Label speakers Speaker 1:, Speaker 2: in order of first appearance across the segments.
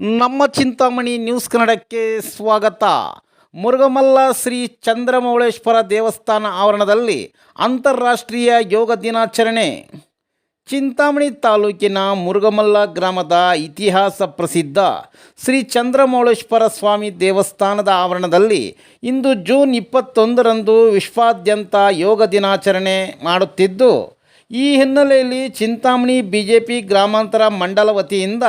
Speaker 1: ನಮ್ಮ ಚಿಂತಾಮಣಿ ನ್ಯೂಸ್ ಕನ್ನಡಕ್ಕೆ ಸ್ವಾಗತ. ಮುರುಗಮಲ್ಲ ಶ್ರೀ ಚಂದ್ರಮೌಳೇಶ್ವರ ದೇವಸ್ಥಾನ ಆವರಣದಲ್ಲಿ ಅಂತಾರಾಷ್ಟ್ರೀಯ ಯೋಗ ದಿನಾಚರಣೆ. ಚಿಂತಾಮಣಿ ತಾಲೂಕಿನ ಮುರುಗಮಲ್ಲ ಗ್ರಾಮದ ಇತಿಹಾಸ ಪ್ರಸಿದ್ಧ ಶ್ರೀ ಚಂದ್ರಮೌಳೇಶ್ವರ ಸ್ವಾಮಿ ದೇವಸ್ಥಾನದ ಆವರಣದಲ್ಲಿ ಇಂದು ಜೂನ್ ಇಪ್ಪತ್ತೊಂದರಂದು ವಿಶ್ವಾದ್ಯಂತ ಯೋಗ ದಿನಾಚರಣೆ ಮಾಡುತ್ತಿದ್ದು, ಈ ಹಿನ್ನೆಲೆಯಲ್ಲಿ ಚಿಂತಾಮಣಿ ಬಿಜೆಪಿ ಗ್ರಾಮಾಂತರ ಮಂಡಲ ವತಿಯಿಂದ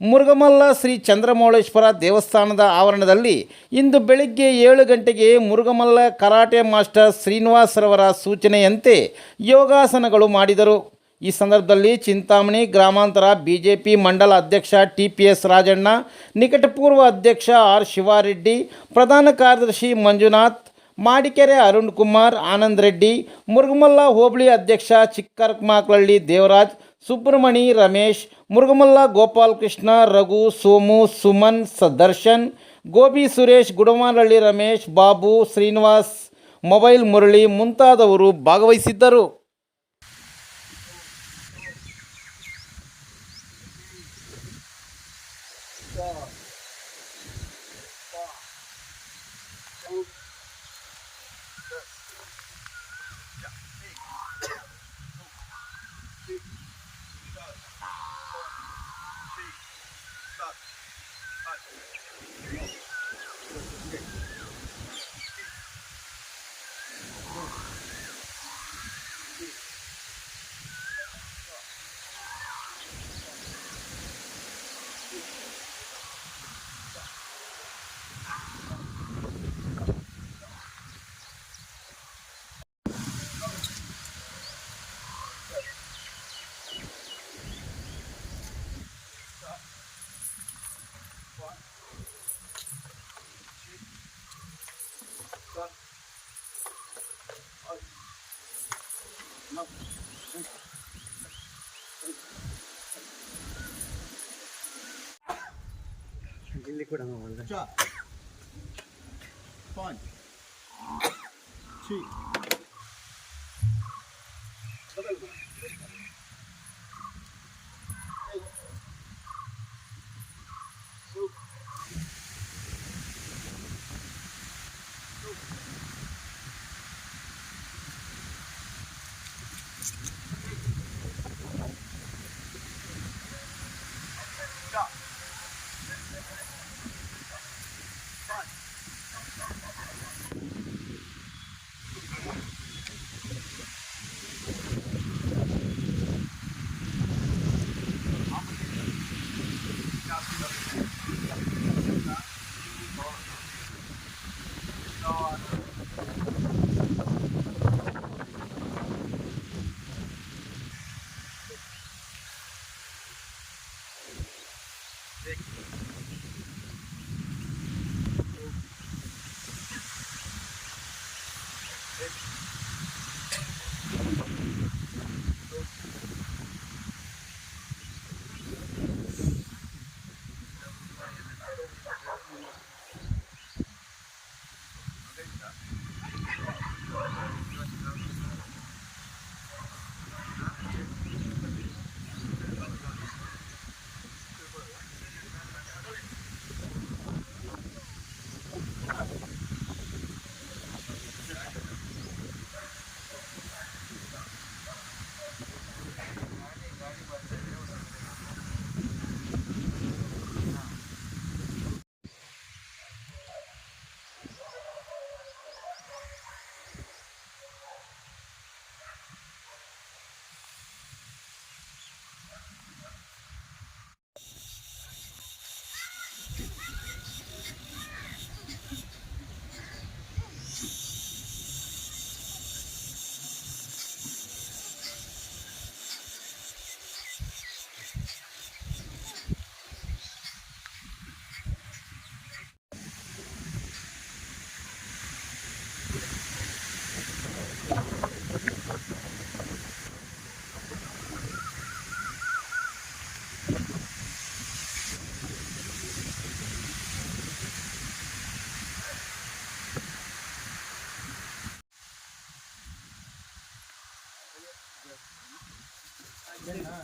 Speaker 1: ಮುರುಗಮಲ್ಲ ಶ್ರೀ ಚಂದ್ರಮೌಳೇಶ್ವರ ದೇವಸ್ಥಾನದ ಆವರಣದಲ್ಲಿ ಇಂದು ಬೆಳಿಗ್ಗೆ ಏಳು ಗಂಟೆಗೆ ಮುರುಗಮಲ್ಲ ಕರಾಟೆ ಮಾಸ್ಟರ್ ಶ್ರೀನಿವಾಸರವರ ಸೂಚನೆಯಂತೆ ಯೋಗಾಸನಗಳು ಮಾಡಿದರು. ಈ ಸಂದರ್ಭದಲ್ಲಿ ಚಿಂತಾಮಣಿ ಗ್ರಾಮಾಂತರ ಬಿಜೆಪಿ ಮಂಡಲ ಅಧ್ಯಕ್ಷ ಟಿ ಪಿ ಎಸ್ ರಾಜಣ್ಣ, ನಿಕಟಪೂರ್ವ ಅಧ್ಯಕ್ಷ ಆರ್ ಶಿವಾರೆಡ್ಡಿ, ಪ್ರಧಾನ ಕಾರ್ಯದರ್ಶಿ ಮಂಜುನಾಥ್, ಮಾಡಿಕೆರೆ ಅರುಣ್ ಕುಮಾರ್, ಆನಂದ್ ರೆಡ್ಡಿ ಮುರುಗಮಲ್ಲ ಹೋಬಳಿ ಅಧ್ಯಕ್ಷ ಚಿಕ್ಕರ್ಕಮಾಕ್ಲಳ್ಳಿ ದೇವರಾಜ್ ಸುಬ್ರಮಣಿ ರಮೇಶ್, ಮುರುಗಮಲ್ಲ ಗೋಪಾಲಕೃಷ್ಣ ರಘು, ಸೋಮು, ಸುಮನ್, ಸದರ್ಶನ್ ದರ್ಶನ್ ಗೋಬಿ ಸುರೇಶ್ ಗುಡಮಾನಹಳ್ಳಿ ರಮೇಶ್, ಬಾಬು, ಶ್ರೀನಿವಾಸ್, ಮೊಬೈಲ್ ಮುರಳಿ ಮುಂತಾದವರು ಭಾಗವಹಿಸಿದ್ದರು.
Speaker 2: liquid on over there. Chop. One. Two.
Speaker 3: Thank you. Vicky.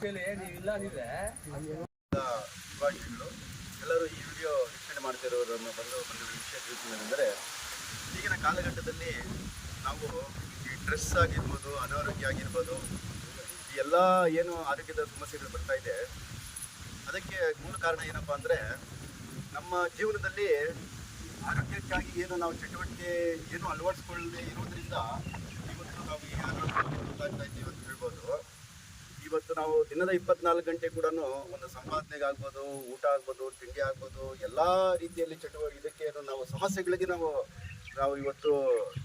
Speaker 3: Actually
Speaker 2: ನೀವು ಇಲ್ಲದಿದ್ರೆ ಎಲ್ಲರೂ ಈ ವಿಡಿಯೋ ವೀಕ್ಷಣೆ ಮಾಡ್ತಿರೋರನ್ನು ಬಂದು ಬಂದು ವಿಷಯ ತಿಳಿಸಿದ್ರೆ ಈಗಿನ ಕಾಲಘಟ್ಟದಲ್ಲಿ ನಾವು ಈ ಡ್ರೆಸ್ ಆಗಿರ್ಬೋದು, ಅನಾರೋಗ್ಯ ಆಗಿರ್ಬೋದು, ಈ ಎಲ್ಲ ಏನು ಆರೋಗ್ಯದ ಸಮಸ್ಯೆಗಳು ಬರ್ತಾ ಇದೆ, ಅದಕ್ಕೆ ಮೂಲ ಕಾರಣ ಏನಪ್ಪ ಅಂದರೆ, ನಮ್ಮ ಜೀವನದಲ್ಲಿ ಆರೋಗ್ಯಕ್ಕಾಗಿ ಏನು ನಾವು ಚಟುವಟಿಕೆ ಏನು ಅಳವಡಿಸ್ಕೊಳ್ಳದೆ ಇರೋದ್ರಿಂದ ಇವತ್ತು ನಾವು ಈ ಇದ್ದೀವಿ ಅಂತ ಹೇಳ್ಬೋದು. ಇವತ್ತು ನಾವು ದಿನದ ಇಪ್ಪತ್ನಾಲ್ಕು ಗಂಟೆ ಕೂಡ ಒಂದು ಸಂಪಾದನೆಗೆ ಆಗ್ಬೋದು, ಊಟ ಆಗ್ಬೋದು, ತಿಂಡಿ ಆಗ್ಬೋದು, ಎಲ್ಲ ರೀತಿಯಲ್ಲಿ ಚಟುವಟಿಕೆ, ಇದಕ್ಕೆ ನಾವು ಸಮಸ್ಯೆಗಳಿಗೆ ನಾವು ನಾವು ಇವತ್ತು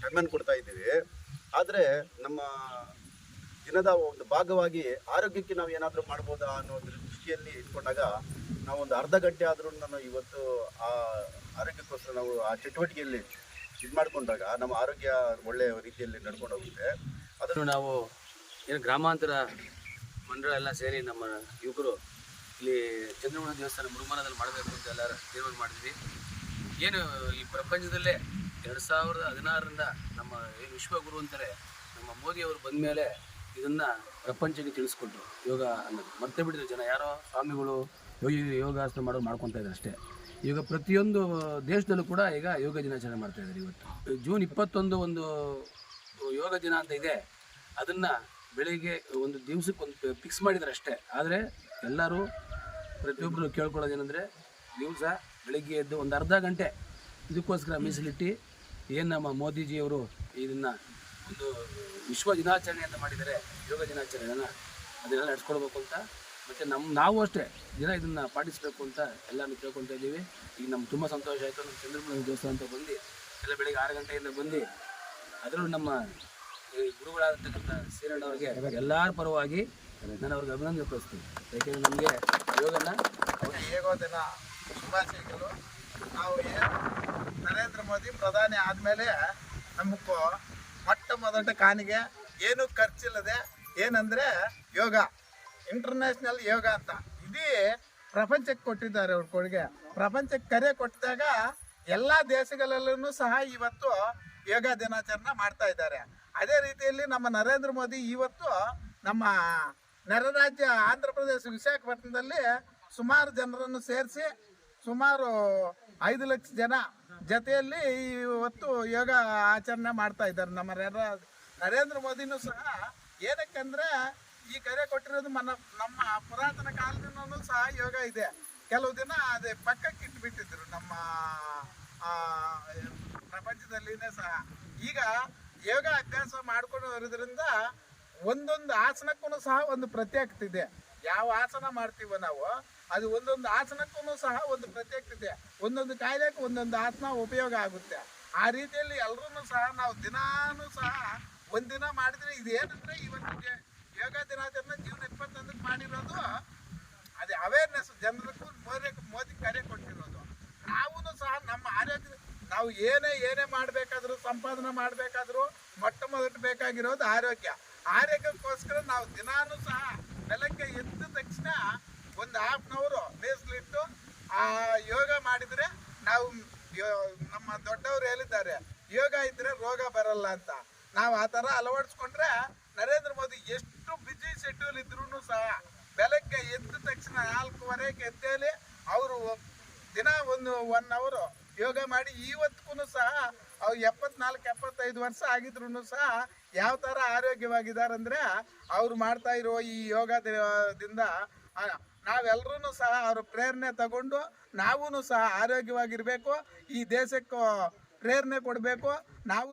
Speaker 2: ಟೈಮನ್ನು ಕೊಡ್ತಾ ಇದ್ದೀವಿ. ಆದರೆ ನಮ್ಮ ದಿನದ ಒಂದು ಭಾಗವಾಗಿ ಆರೋಗ್ಯಕ್ಕೆ ನಾವು ಏನಾದರೂ ಮಾಡ್ಬೋದಾ ಅನ್ನೋ ದೃಷ್ಟಿಯಲ್ಲಿ ಇಟ್ಕೊಂಡಾಗ ನಾವು ಒಂದು ಅರ್ಧ ಗಂಟೆ ಆದರೂ ನಾನು ಇವತ್ತು ಆ ಆರೋಗ್ಯಕ್ಕೋಸ್ಕರ ನಾವು ಆ ಚಟುವಟಿಕೆಯಲ್ಲಿ ಇದು ಮಾಡಿಕೊಂಡಾಗ ನಮ್ಮ ಆರೋಗ್ಯ ಒಳ್ಳೆಯ ರೀತಿಯಲ್ಲಿ ನಡ್ಕೊಂಡು ಹೋಗುತ್ತೆ.
Speaker 3: ಅದನ್ನು ನಾವು ಏನು ಗ್ರಾಮಾಂತರ ಮಂಡಳ ಎಲ್ಲ ಸೇರಿ ನಮ್ಮ ಯುವಕರು ಇಲ್ಲಿ ಚಂದ್ರಮಣ ದೇವಸ್ಥಾನ ಮುರುಮನದಲ್ಲಿ ಮಾಡಬೇಕು ಅಂತ ಎಲ್ಲ ತೀರ್ಮಾನ ಮಾಡಿದ್ವಿ. ಏನು ಈ ಪ್ರಪಂಚದಲ್ಲೇ ಎರಡು ಸಾವಿರದ ಹದಿನಾರರಿಂದ ನಮ್ಮ ಏನು ವಿಶ್ವಗುರು ಅಂತಾರೆ, ನಮ್ಮ ಮೋದಿಯವರು ಬಂದ ಮೇಲೆ ಇದನ್ನು ಪ್ರಪಂಚಕ್ಕೆ ತಿಳಿಸ್ಕೊಟ್ರು ಯೋಗ ಅನ್ನೋದು. ಮತ್ತೆ ಬಿಟ್ಟಿದ್ರು ಜನ ಯಾರೋ ಸ್ವಾಮಿಗಳು ಯೋಗಿ ಯೋಗಾಸನ ಮಾಡೋದು ಮಾಡ್ಕೊತಾ ಇದ್ದಾರೆ ಅಷ್ಟೇ. ಈಗ ಪ್ರತಿಯೊಂದು ದೇಶದಲ್ಲೂ ಕೂಡ ಈಗ ಯೋಗ ದಿನಾಚರಣೆ ಮಾಡ್ತಾ ಇದ್ದಾರೆ ಇವತ್ತು. ಜೂನ್ ಇಪ್ಪತ್ತೊಂದು ಒಂದು ಯೋಗ ದಿನ ಅಂತ ಇದೆ. ಅದನ್ನು ಬೆಳಿಗ್ಗೆ ಒಂದು ದಿವ್ಸಕ್ಕೆ ಒಂದು ಫಿಕ್ಸ್ ಮಾಡಿದ್ದಾರೆ ಅಷ್ಟೇ. ಆದರೆ ಎಲ್ಲರೂ ಪ್ರತಿಯೊಬ್ಬರು ಕೇಳ್ಕೊಳ್ಳೋದೇನೆಂದರೆ ದಿವಸ ಬೆಳಿಗ್ಗೆ ಎದ್ದು ಒಂದು ಅರ್ಧ ಗಂಟೆ ಇದಕ್ಕೋಸ್ಕರ ಮೀಸಲಿಟ್ಟು ಏನು ನಮ್ಮ ಮೋದಿಜಿಯವರು ಇದನ್ನು ಒಂದು ವಿಶ್ವ ದಿನಾಚರಣೆ ಅಂತ ಮಾಡಿದ್ದಾರೆ, ಯೋಗ ದಿನಾಚರಣೆನ ಅದನ್ನೆಲ್ಲ ನಡೆಸ್ಕೊಳ್ಬೇಕು ಅಂತ. ಮತ್ತು ನಮ್ಮ ನಾವು ಅಷ್ಟೇ ದಿನ ಇದನ್ನು ಪಾಟಿಸಬೇಕು ಅಂತ ಎಲ್ಲರೂ ಕೇಳ್ಕೊತಾ ಇದ್ದೀವಿ. ಈಗ ನಮ್ಗೆ ತುಂಬ ಸಂತೋಷ ಆಯಿತು. ನಮ್ಮ ಚಂದ್ರಮಣ ದೇವಸ್ಥಾನ ಅಂತ ಬಂದು, ಎಲ್ಲ ಬೆಳಿಗ್ಗೆ ಆರು ಗಂಟೆಯಿಂದ ಬಂದು, ಅದರಲ್ಲೂ ನಮ್ಮ ಗುರುಗಳಾಗಿರ್ತಕ್ಕಂಥ ಶ್ರೀರಣ್ಣ ಅವರಿಗೆ ಎಲ್ಲರ ಪರವಾಗಿ ನಾನು ಅವ್ರಿಗೆ ಅಭಿನಂದನೆ ಕಳಿಸ್ತೀನಿ ಯಾಕೆಂದರೆ ನಮಗೆ ಯೋಗನ
Speaker 4: ದಿನ ಶುಭಾಶಯಗಳು ನಾವು ನರೇಂದ್ರ ಮೋದಿ ಪ್ರಧಾನಿ ಆದಮೇಲೆ ನಮಗೂ ಮೊಟ್ಟ ಮೊದಲ ಕಾನಿಗೆ ಏನೂ ಖರ್ಚಿಲ್ಲದೆ ಏನಂದರೆ ಯೋಗ ಇಂಟರ್ನ್ಯಾಷನಲ್ ಯೋಗ ಅಂತ. ಇಡೀ ಪ್ರಪಂಚಕ್ಕೆ ಕೊಟ್ಟಿದ್ದಾರೆ ಅವ್ರ ಕೊಡುಗೆ. ಪ್ರಪಂಚಕ್ಕೆ ಕರೆ ಕೊಟ್ಟಿದಾಗ ಎಲ್ಲ ದೇಶಗಳಲ್ಲೂ ಸಹ ಇವತ್ತು ಯೋಗ ದಿನಾಚರಣೆ ಮಾಡ್ತಾ ಇದ್ದಾರೆ. ಅದೇ ರೀತಿಯಲ್ಲಿ ನಮ್ಮ ನರೇಂದ್ರ ಮೋದಿ ಇವತ್ತು ನಮ್ಮ ನರರಾಜ್ಯ ರಾಜ್ಯ ಆಂಧ್ರ ಪ್ರದೇಶ ವಿಶಾಖಪಟ್ಟಣದಲ್ಲಿ ಸುಮಾರು ಜನರನ್ನು ಸೇರಿಸಿ ಸುಮಾರು ಐದು ಲಕ್ಷ ಜನ ಜೊತೆಯಲ್ಲಿ ಇವತ್ತು ಯೋಗ ಆಚರಣೆ ಮಾಡ್ತಾ ಇದ್ದಾರೆ. ನಮ್ಮ ನೆರ- ನರೇಂದ್ರ ಮೋದಿನೂ ಸಹ ಏನಕ್ಕಂದ್ರೆ ಈ ಕರೆ ಕೊಟ್ಟಿರೋದು ಮನ ನಮ್ಮ ಪುರಾತನ ಕಾಲದಿಂದಲೂ ಸಹ ಯೋಗ ಇದೆ. ಕೆಲವು ದಿನ ಅದೇ ಪಕ್ಕಕ್ಕೆ ಇಟ್ಬಿಟ್ಟಿದ್ರು ನಮ್ಮ ಪ್ರಪಂಚದಲ್ಲಿನೇ ಸಹ. ಈಗ ಯೋಗ ಅಭ್ಯಾಸ ಮಾಡ್ಕೊಂಡು ಬರೋದ್ರಿಂದ ಒಂದೊಂದು ಆಸನಕ್ಕೂ ಸಹ ಒಂದು ಪ್ರತ್ಯೇಕತೆ ಇದೆ. ಯಾವ ಆಸನ ಮಾಡ್ತೀವೋ ನಾವು, ಅದು ಒಂದೊಂದು ಆಸನಕ್ಕೂ ಸಹ ಒಂದು ಪ್ರತ್ಯೇಕತೆ ಇದೆ. ಒಂದೊಂದು ಕಾಯಿಲೆಗೆ ಒಂದೊಂದು ಆಸನ ಉಪಯೋಗ ಆಗುತ್ತೆ. ಆ ರೀತಿಯಲ್ಲಿ ಎಲ್ಲರೂ ಸಹ ನಾವು ದಿನಾನು ಸಹ ಒಂದಿನ ಮಾಡಿದ್ರೆ ಇದೇನಂದ್ರೆ ಇವತ್ತಿಗೆ ಯೋಗ ದಿನಾಚರಣೆ ಜೀವನ ಇಪ್ಪತ್ತೊಂದಕ್ಕೆ ಮಾಡಿರೋದು, ಅದೇ ಅವೇರ್ನೆಸ್ ಜನರಿಗೂ ಮೋದಿ ಮೋದಿ ಕರೆ ಕೊಟ್ಟಿರೋದು. ನಾವು ಸಹ ನಮ್ಮ ಆರೋಗ್ಯ ನಾವು ಏನೇ ಏನೇ ಮಾಡಬೇಕಾದ್ರೂ, ಸಂಪಾದನೆ ಮಾಡಬೇಕಾದ್ರೂ ಮೊಟ್ಟ ಮೊದಲು ಬೇಕಾಗಿರೋದು ಆರೋಗ್ಯ. ಆರೋಗ್ಯಕ್ಕೋಸ್ಕರ ನಾವು ದಿನಾನು ಸಹ ಬೆಳಗ್ಗೆ ಎದ್ದ ತಕ್ಷಣ ಒಂದು ಹಾಫ್ ಅನ್ ಅವರು ಮೀಸಲಿಟ್ಟು ಆ ಯೋಗ ಮಾಡಿದರೆ ನಾವು ನಮ್ಮ ದೊಡ್ಡವರು ಹೇಳಿದ್ದಾರೆ, ಯೋಗ ಇದ್ದರೆ ರೋಗ ಬರಲ್ಲ ಅಂತ. ನಾವು ಆ ಥರ ಅಳವಡಿಸ್ಕೊಂಡ್ರೆ ನರೇಂದ್ರ ಮೋದಿ ಎಷ್ಟು ಬಿಜಿ ಶೆಡ್ಯೂಲ್ ಇದ್ರೂ ಸಹ ಬೆಳಗ್ಗೆ ಎದ್ದ ತಕ್ಷಣ ನಾಲ್ಕೂವರೆಗೆ ಎದ್ದೇಳಿ ಅವರು ದಿನ ಒಂದು ಒನ್ ಅವರು ಯೋಗ ಮಾಡಿ ಇವತ್ತಿಗೂ ಸಹ ಅವ್ರು ಎಪ್ಪತ್ನಾಲ್ಕು, ಎಪ್ಪತ್ತೈದು ವರ್ಷ ಆಗಿದ್ರು ಸಹ ಯಾವ ಥರ ಆರೋಗ್ಯವಾಗಿದ್ದಾರೆ ಅಂದರೆ ಅವ್ರು ಮಾಡ್ತಾ ಇರೋ ಈ ಯೋಗದಿಂದ ನಾವೆಲ್ಲರೂ ಸಹ ಅವ್ರ ಪ್ರೇರಣೆ ತಗೊಂಡು ನಾವೂ ಸಹ ಆರೋಗ್ಯವಾಗಿರಬೇಕು, ಈ ದೇಶಕ್ಕೂ ಪ್ರೇರಣೆ ಕೊಡಬೇಕು, ನಾವು